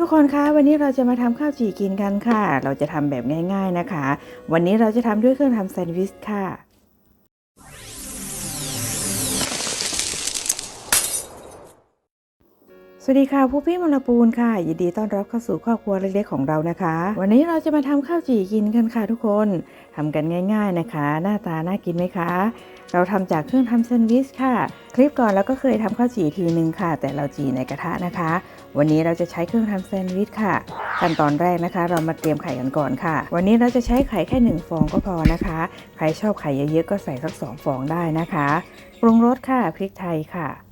ทุกคนคะวันนี้เราจะมาทำข้าวจี่กินกันค่ะ เราจะทำแบบง่าย ๆนะคะ วันนี้เราจะทำด้วยเครื่องทำแซนด์วิชค่ะ สวัสดีค่ะผู้พี่มลปูนค่ะยินดีต้อนรับเข้าสู่ครอบครัวเล็กๆของเรานะคะ วันนี้เราจะมาทำข้าวจี่กินกันค่ะทุกคนทำกันง่าย ๆนะคะ หน้าตาน่ากินไหมคะ เราทำจากเครื่องทำแซนด์วิชค่ะ คลิปก่อนเราก็เคยทำข้าวจี่ทีนึงค่ะ แต่เราจี่ในกระทะนะคะ วันนี้เราจะใช้เครื่องทำแซนด์วิชค่ะขั้นตอนแรกนะคะ เรามาเตรียมไข่กันก่อนค่ะ วันนี้เราจะใช้ไข่แค่หนึ่งฟองก็พอนะคะ ใครชอบไข่เยอะๆก็ใส่สักสองฟองได้นะคะปรุงรสค่ะพริกไทยค่ะ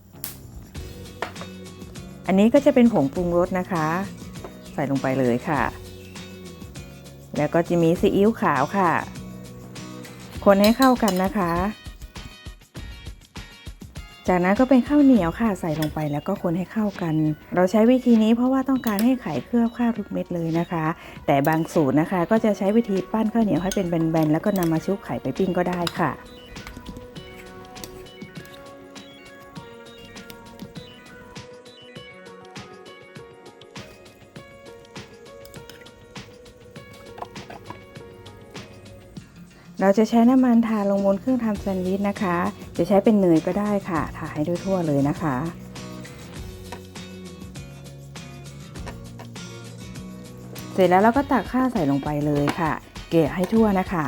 อันนี้ก็จะเป็นผงปรุงรสนะคะ ใส่ลงไปเลยค่ะ แล้วก็จะมีซีอิ๊วขาวค่ะ คนให้เข้ากันนะคะ จากนั้นก็เป็นข้าวเหนียวค่ะ ใส่ลงไปแล้วก็คนให้เข้ากัน เราใช้วิธีนี้เพราะว่าต้องการให้ไข่เคลือบข้าวทุกเม็ดเลยนะคะ แต่บางสูตรนะคะ ก็จะใช้วิธีปั้นข้าวเหนียวให้เป็นแบนๆแล้วก็นำมาชุบไข่ไปปิ้งก็ได้ค่ะ เราจะใช้น้ำมันทาลงบนเครื่องทำแซนด์วิชนะคะ จะใช้เป็นเนยก็ได้ค่ะ ทาให้ทั่วเลยนะคะ เสร็จแล้วเราก็ตักข้าวใส่ลงไปเลยค่ะ เกลี่ยให้ทั่วนะคะ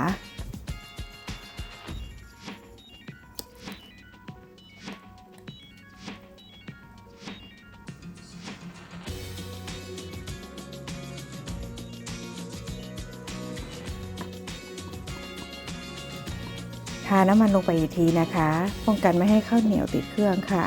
ทาน้ำมันลงไปอีกทีนะคะ ป้องกันไม่ให้ข้าวเหนียวติดเครื่องค่ะ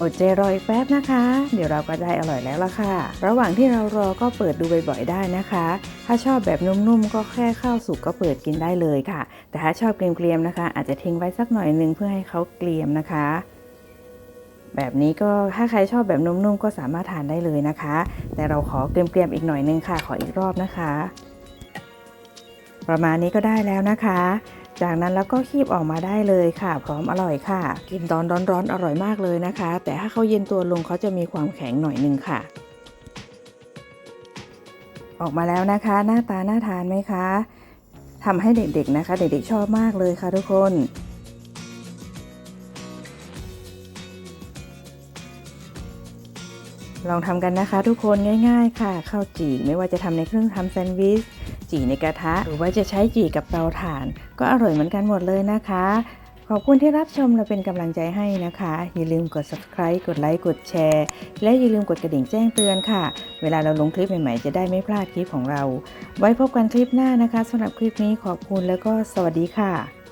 อดใจรออีกแป๊บนะคะ เดี๋ยวเราก็ได้อร่อยแล้วล่ะค่ะ ระหว่างที่เรารอก็เปิดดูบ่อยๆได้นะคะ ถ้าชอบแบบนุ่มๆก็แค่ข้าวสุกก็เปิดกินได้เลยค่ะ แต่ถ้าชอบเกรียมๆนะคะ อาจจะทิ้งไว้สักหน่อยนึงเพื่อให้เขาเกรียมนะคะแบบนี้ก็ถ้าใครชอบแบบนุ่มๆก็สามารถทานได้เลยนะคะ แต่เราขอเกรียมๆอีกหน่อยนึงค่ะ ขออีกรอบนะคะ ประมาณนี้ก็ได้แล้วนะคะ จากนั้นแล้วก็คีบออกมาได้เลยค่ะ พร้อมอร่อยค่ะ กินตอนร้อนๆอร่อยมากเลยนะคะ แต่ถ้าเขาเย็นตัวลงเขาจะมีความแข็งหน่อยนึงค่ะ ออกมาแล้วนะคะ หน้าตาน่าทานไหมคะทำให้เด็กๆนะคะ เด็กๆชอบมากเลยค่ะทุกคนลองทำกันนะคะทุกคนง่าย ๆ ค่ะ ข้าวจี่ไม่ว่าจะทำในเครื่องทำแซนด์วิช จี่ในกระทะ หรือว่าจะใช้จี่กับเตาถ่าน ก็อร่อยเหมือนกันหมดเลยนะคะ ขอบคุณที่รับชมและเป็นกำลังใจให้นะคะ อย่าลืมกด subscribe กดไลค์กดแชร์ และอย่าลืมกดกระดิ่งแจ้งเตือนค่ะ เวลาเราลงคลิปใหม่ๆ จะได้ไม่พลาดคลิปของเรา ไว้พบกันคลิปหน้านะคะสำหรับคลิปนี้ขอบคุณแล้วก็สวัสดีค่ะ